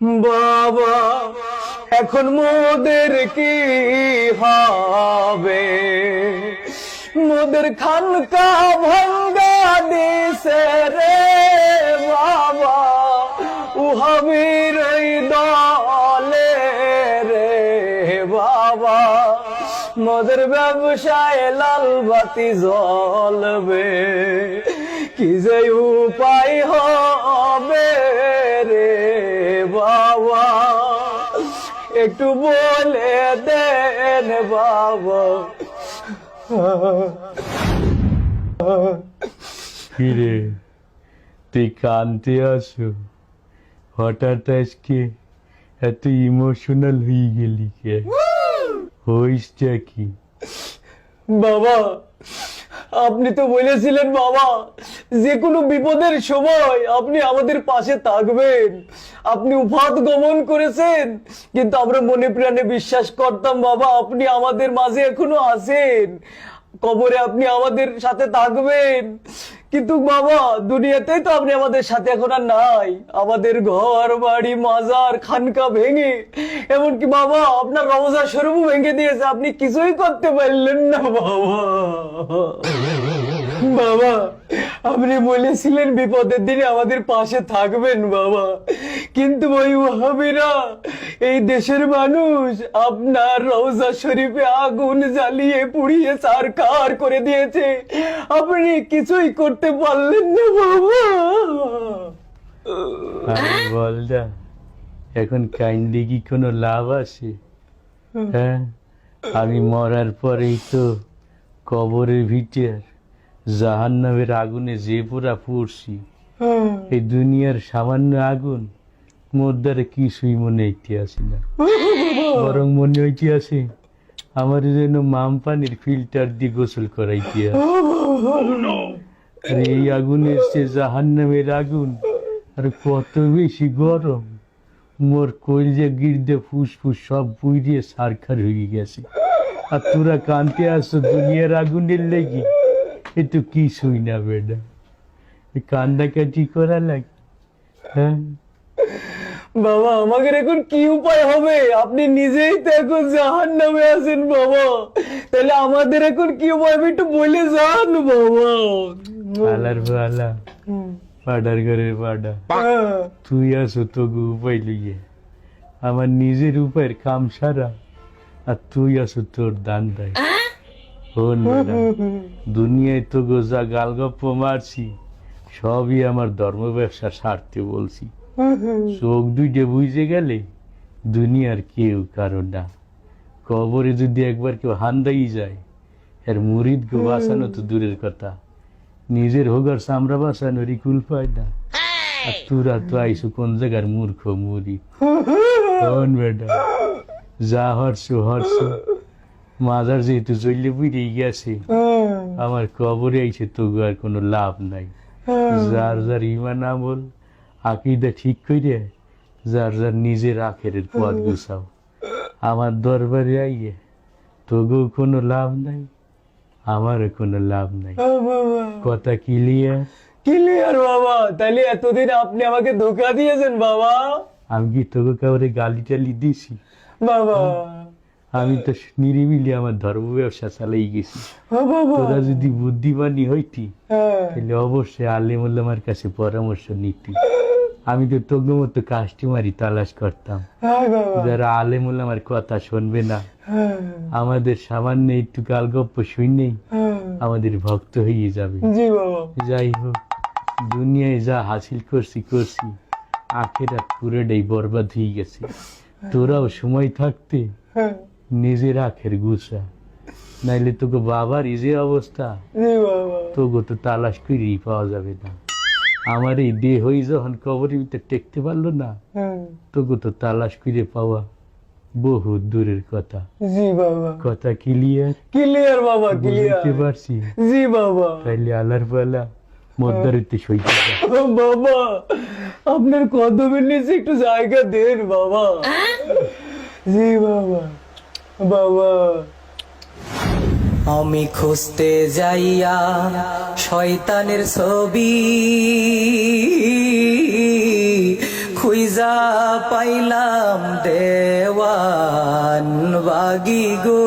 বাবা, এখন মোদের কি হবে? মোদের খানকা ভঙ্গা দিছে রে বাবা উহাবির দলে রে বাবা। মোদের ব্যবসায় লাল বাতি জ্বলবে, কি যে উপায় হবে? একটু বলে দেন বাবা। কিরে তুই কানতে আসো হঠাৎ আজকে এত ইমোশনাল হয়ে গেলি কে? হইসটা কি? বাবা আপনি তো বলেছিলেন বাবা যে কোনো বিপদের সময় আপনি আমাদের পাশে থাকবেন। আপনি উফাত গমন করেছেন। কিন্তু আমরা মনে প্রাণে বিশ্বাস করতাম, বাবা, আপনি আমাদের মাঝে এখনও আছেন। কবরে আপনি আমাদের সাথে থাকবেন। কিন্তু বাবা, দুনিয়াতেই তো আপনি আমাদের সাথে এখন আর নাই। আমাদের ঘর, বাড়ি, মাজার, খানকা ভেঙে। এমনকি বাবা, আপনার রমজা স্বরূপ ভেঙে দিয়েছে। আপনি কিছুই করতে পারলেন না, বাবা। বাবা, আপনি বলেছিলেন বিপদের দিনে আমাদের পাশে থাকবেন, বাবা। কিন্তু ওই ওহাবিরা এই দেশের মানুষ আপনার রওজা শরীফে আগুন জ্বালিয়ে পুড়িয়ে সারকার করে দিয়েছে। আপনি কিছুই করতে পারলেন না বাবা। বলদা এখন কাইন্ডে কি কোনো লাভ আছে? হ্যাঁ আমি মরার পরেই তো কবরের ভিতর জাহান নামের আগুনে যে পুরা পড়ছি। এই দুনিয়ার সামান্য আগুন মোর দ্বারা কিছুই মনে হইতে আসে না। বরং মনে হইতে আসে আমার যেন মাম পানির ফিল্টার দিয়ে গোসল করাইতে আর এই আগুনের সে জাহান নামের আগুন আর কত বেশি গরম। মোর কইলজে গির্দে ফুস ফুস সব বুইড়িয়ে সারখার হয়ে গেছে। আর তোরা কানতে আসো দুনিয়ার আগুনের লেগে। এ তো কি শুই না বেডা কান্দাকাটি করা লাগে। হ্যাঁ? বাবা আমাদের এখন কি উপায় হবে? আপনি নিজেই তো এখন জাহান নামে আছেন বাবা। তাহলে আমাদের এখন কি উপায় হবে একটু বলে যান বাবা। আলার আলা পাডার পাডা। তুই আসো তোকে উপায় লইয়ে আমার নিজের উপায়ের কাম সারা আর তুই আসো তোর দান দেয় হন দুনিয়ায় তো গোজা গালগপ্প মারছি সবই আমার ধর্ম ব্যবসা সারতে বলছি। চোখ দুইটা বুঝে গেলে দুনিয়ার কেউ কারণ না। কবরে যদি একবার কেউ হান্দাই যায় এর মুরিদ গো বাঁচানো তো দূরের কথা। নিজের হোগার সামরা বাঁচানো রিকুল পায় না। আর তোরা তো আইসো কোন জায়গার মূর্খ মুড়ি শোন বেটা? যা হরছ হরছ। মাজার যেহেতু চললে বুঝেই গেছে। আমার কবরে আইছে তো আর কোনো লাভ নাই। যার যার ইমান আমল আকিদা ঠিক কইরে যার যার নিজের আখেরের পথ গুছাও। আমার দরবারে আইয়ে তোগেও কোনো লাভ নাই আমারও কোনো লাভ নাই। কথা ক্লিয়ার? ক্লিয়ার বাবা। তাহলে এতদিন আপনি আমাকে ধোকা দিয়েছেন বাবা। আমি কি তোকে কাউরে গালি টালি দিছি? বাবা। আমি তো নিরিবিলি আমার ধর্ম ব্যবসা চালাই গেছি। তোরা যদি বুদ্ধিমানী হইতি হ্যাঁ। তাহলে অবশ্যই আলেম আমার কাছে পরামর্শ নিতি। আমি তো তোর মতো কাস্টমারই তালাশ করতাম। যারা আলেম আমার কথা শুনবে না। আমাদের সামান্য একটু গালগপ্প শুনেই হ্যাঁ। আমাদের ভক্ত হয়ে যাবে। যাই হোক দুনিয়ায় যা হাসিল করছি করছি আখেরা পুরোটাই বরবাদ হয়ে গেছে। তোরাও সময় থাকতে হ্যাঁ। নিজের আখের গুছা। নাইলে তোকে বাবার এই যে অবস্থা তোকে তো তালাশ করেই পাওয়া যাবে না। আমার এই দেহই যখন কবরের ভিতরে টেকতে পারল না হ্যাঁ তোকে তো তালাশ করে পাওয়া বহু দূরের কথা। জি বাবা। কথা ক্লিয়ার ক্লিয়ার বাবা বুঝতে ক্লিয়ার পারছি। জি বাবা। তাইলে আলার পালা মদ্দারিতে সইতে বাবা আপনার কদমের নিচে একটু জায়গা দেন বাবা। জি বাবা। বাবা। আমি খুঁজতে যাইয়া শয়তানের ছবি খুইজা পাইলাম দেওয়ান বাগি গো।